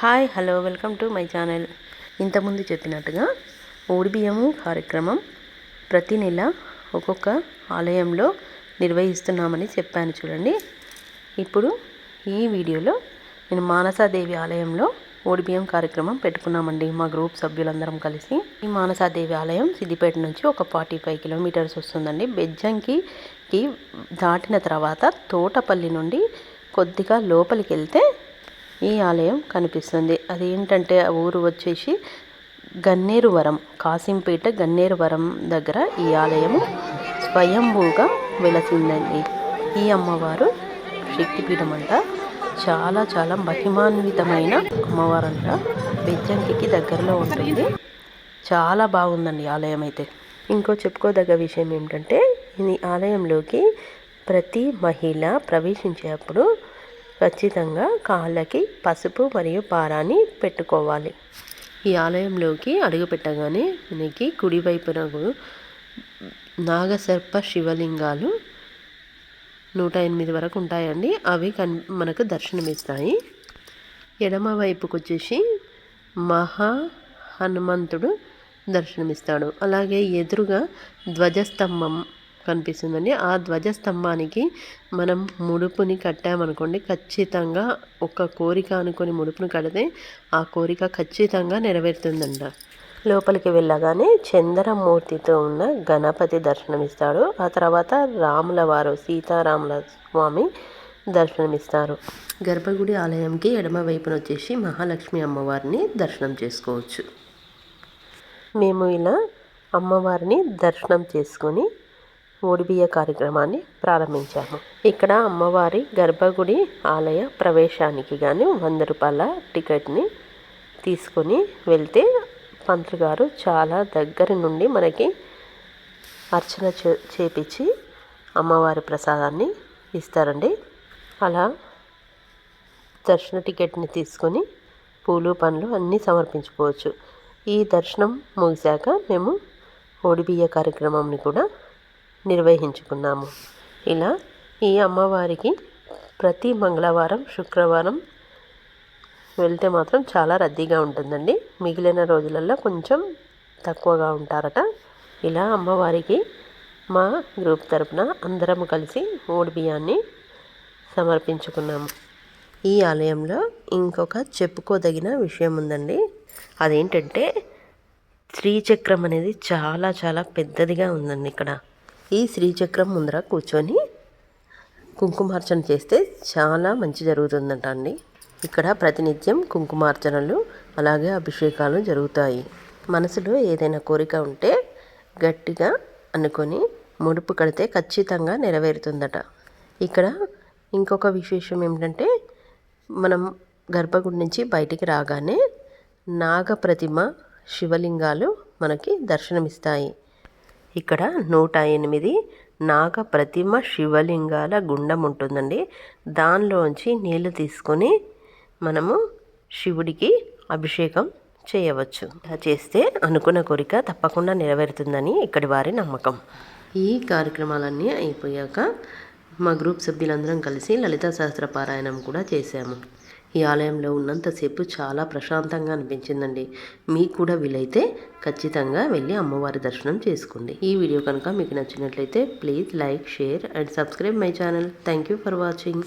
Hi hello welcome to my channel. ఇంతకుముందు చెప్పినట్టుగా బియ్యము కార్యక్రమం ప్రతి నెల ఒక్కొక్క ఆలయంలో నిర్వహిస్తున్నామని చెప్పాను చూడండి. ఇప్పుడు ఈ వీడియోలో నేను మానసాదేవి ఆలయంలో బియ్యం కార్యక్రమం పెట్టుకున్నామండి. మా గ్రూప్ సభ్యులందరం కలిసి ఈ మానసాదేవి ఆలయం సిద్దిపేట నుంచి ఒక ఫార్టీ ఫైవ్ కిలోమీటర్స్ వస్తుందండి. బెజ్జంకికి దాటిన తర్వాత తోటపల్లి నుండి కొద్దిగా లోపలికి వెళ్తే ఈ ఆలయం కనిపిస్తుంది. అది ఏంటంటే ఆ ఊరు వచ్చేసి గన్నేరువరం కాసింపేట గన్నేరువరం దగ్గర ఈ ఆలయము స్వయంభూగా వెలసిందండి. ఈ అమ్మవారు శక్తిపీఠం అంట చాలా చాలా మహిమాన్వితమైన అమ్మవారంట. బెజ్జంకి దగ్గరలో ఉంటుంది. చాలా బాగుందండి ఆలయం అయితే. ఇంకో చెప్పుకోదగ్గ విషయం ఏమిటంటే ఈ ఆలయంలోకి ప్రతి మహిళ ప్రవేశించేటప్పుడు ఖచ్చితంగా కాళ్ళకి పసుపు మరియు పారాన్ని పెట్టుకోవాలి. ఈ ఆలయంలోకి అడుగుపెట్టగానే మనకి కుడివైపున నాగసర్ప శివలింగాలు నూట ఎనిమిది వరకు ఉంటాయండి. అవి కన్ మనకు దర్శనమిస్తాయి. ఎడమ వైపుకు వచ్చేసి మహా హనుమంతుడు దర్శనమిస్తాడు. అలాగే ఎదురుగా ధ్వజస్తంభం కనిపిస్తుందండి. ఆ ధ్వజస్తంభానికి మనం ముడుపుని కట్టామనుకోండి ఖచ్చితంగా ఒక కోరిక అనుకొని ముడుపుని కడితే ఆ కోరిక ఖచ్చితంగా నెరవేరుతుందంట. లోపలికి వెళ్ళగానే చంద్రమూర్తితో ఉన్న గణపతి దర్శనమిస్తాడు. ఆ తర్వాత రాముల వారు సీతారాముల స్వామి దర్శనమిస్తారు. గర్భగుడి ఆలయంకి ఎడమ వైపున వచ్చేసి మహాలక్ష్మి అమ్మవారిని దర్శనం చేసుకోవచ్చు. మేము ఇలా అమ్మవారిని దర్శనం చేసుకొని ఓడిబియ్య కార్యక్రమాన్ని ప్రారంభించాము. ఇక్కడ అమ్మవారి గర్భగుడి ఆలయ ప్రవేశానికి కానీ వంద రూపాయల టికెట్ని తీసుకొని వెళ్తే పంతులు గారు చాలా దగ్గర నుండి మనకి అర్చన చేపించి అమ్మవారి ప్రసాదాన్ని ఇస్తారండి. అలా దర్శన టికెట్ని తీసుకొని పూలు పండ్లు అన్నీ సమర్పించుకోవచ్చు. ఈ దర్శనం ముగిశాక మేము ఓడిబియ్య కార్యక్రమంని కూడా నిర్వహించుకున్నాము. ఇలా ఈ అమ్మవారికి ప్రతి మంగళవారం శుక్రవారం వెళ్తే మాత్రం చాలా రద్దీగా ఉంటుందండి. మిగిలిన రోజులలో కొంచెం తక్కువగా ఉంటారట. ఇలా అమ్మవారికి మా గ్రూప్ తరపున అందరం కలిసి ఓడి బియ్యాన్ని సమర్పించుకున్నాము. ఈ ఆలయంలో ఇంకొక చెప్పుకోదగిన విషయం ఉందండి. అదేంటంటే శ్రీచక్రం అనేది చాలా చాలా పెద్దదిగా ఉందండి ఇక్కడ. ఈ శ్రీచక్రం ముందర కూర్చొని కుంకుమార్చన చేస్తే చాలా మంచి జరుగుతుందంట అండి. ఇక్కడ ప్రతినిత్యం కుంకుమార్చనలు అలాగే అభిషేకాలు జరుగుతాయి. మనసులో ఏదైనా కోరిక ఉంటే గట్టిగా అనుకొని ముడుపు కడితే ఖచ్చితంగా నెరవేరుతుందట. ఇక్కడ ఇంకొక విశేషం ఏమిటంటే మనం గర్భగుడి నుంచి బయటికి రాగానే నాగప్రతిమ శివలింగాలు మనకి దర్శనమిస్తాయి. ఇక్కడ నూట ఎనిమిది నాగ ప్రతిమ శివలింగాల గుండం ఉంటుందండి. దానిలోంచి నీళ్ళు తీసుకొని మనము శివుడికి అభిషేకం చేయవచ్చు. ఇలా చేస్తే అనుకున్న కోరిక తప్పకుండా నెరవేరుతుందని ఇక్కడి వారి నమ్మకం. ఈ కార్యక్రమాలన్నీ అయిపోయాక మా గ్రూప్ సభ్యులందరం కలిసి లలిత సహస్ర పారాయణం కూడా చేశాము. ఈ ఆలయంలో ఉన్నంతసేపు చాలా ప్రశాంతంగా అనిపించిందండి. మీకు కూడా వీలైతే ఖచ్చితంగా వెళ్ళి అమ్మవారి దర్శనం చేసుకోండి. ఈ వీడియో కనుక మీకు నచ్చినట్లయితే please like share and subscribe my channel. Thank you for watching.